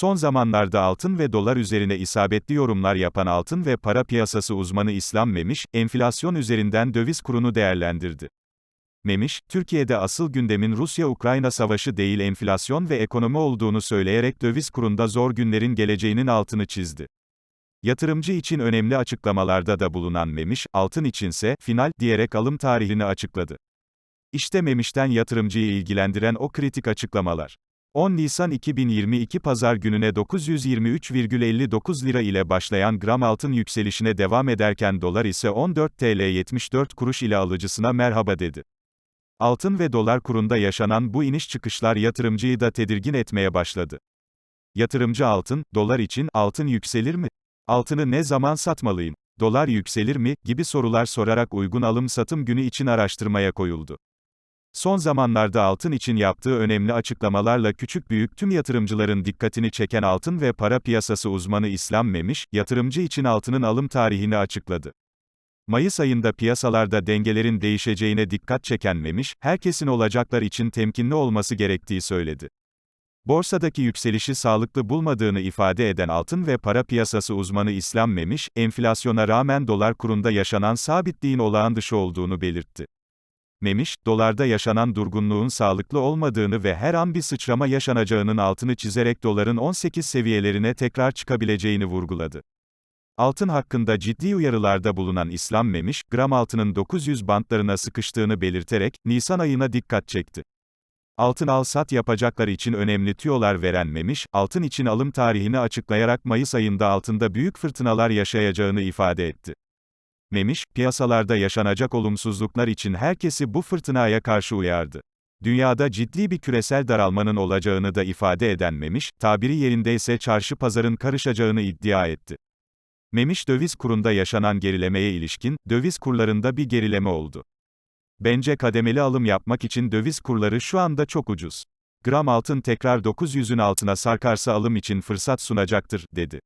Son zamanlarda altın ve dolar üzerine isabetli yorumlar yapan altın ve para piyasası uzmanı İslam Memiş, enflasyon üzerinden döviz kurunu değerlendirdi. Memiş, Türkiye'de asıl gündemin Rusya-Ukrayna savaşı değil enflasyon ve ekonomi olduğunu söyleyerek döviz kurunda zor günlerin geleceğinin altını çizdi. Yatırımcı için önemli açıklamalarda da bulunan Memiş, altın içinse, final, diyerek alım tarihini açıkladı. İşte Memiş'ten yatırımcıyı ilgilendiren o kritik açıklamalar. 10 Nisan 2022 Pazar gününe 923,59 lira ile başlayan gram altın yükselişine devam ederken dolar ise 14 TL 74 kuruş ile alıcısına merhaba dedi. Altın ve dolar kurunda yaşanan bu iniş çıkışlar yatırımcıyı da tedirgin etmeye başladı. Yatırımcı altın, dolar için altın yükselir mi? Altını ne zaman satmalıyım? Dolar yükselir mi? gibi sorular sorarak uygun alım-satım günü için araştırmaya koyuldu. Son zamanlarda altın için yaptığı önemli açıklamalarla küçük büyük tüm yatırımcıların dikkatini çeken altın ve para piyasası uzmanı İslam Memiş, yatırımcı için altının alım tarihini açıkladı. Mayıs ayında piyasalarda dengelerin değişeceğine dikkat çeken Memiş, herkesin olacaklar için temkinli olması gerektiği söyledi. Borsadaki yükselişi sağlıklı bulmadığını ifade eden altın ve para piyasası uzmanı İslam Memiş, enflasyona rağmen dolar kurunda yaşanan sabitliğin olağan dışı olduğunu belirtti. Memiş, dolarda yaşanan durgunluğun sağlıklı olmadığını ve her an bir sıçrama yaşanacağının altını çizerek doların 18 seviyelerine tekrar çıkabileceğini vurguladı. Altın hakkında ciddi uyarılarda bulunan İslam Memiş, gram altının 900 bantlarına sıkıştığını belirterek, Nisan ayına dikkat çekti. Altın al-sat yapacaklar için önemli tüyolar veren Memiş, altın için alım tarihini açıklayarak Mayıs ayında altında büyük fırtınalar yaşayacağını ifade etti. Memiş, piyasalarda yaşanacak olumsuzluklar için herkesi bu fırtınaya karşı uyardı. Dünyada ciddi bir küresel daralmanın olacağını da ifade eden Memiş, tabiri yerindeyse çarşı pazarın karışacağını iddia etti. Memiş döviz kurunda yaşanan gerilemeye ilişkin, döviz kurlarında bir gerileme oldu. Bence kademeli alım yapmak için döviz kurları şu anda çok ucuz. Gram altın tekrar 900'ün altına sarkarsa alım için fırsat sunacaktır, dedi.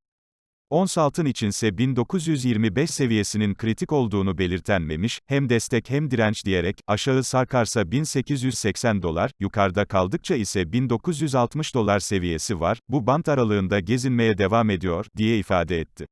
Ons altın içinse 1925 seviyesinin kritik olduğunu belirten Memiş, hem destek hem direnç diyerek, aşağı sarkarsa 1880 dolar, yukarıda kaldıkça ise 1960 dolar seviyesi var, bu bant aralığında gezinmeye devam ediyor, diye ifade etti.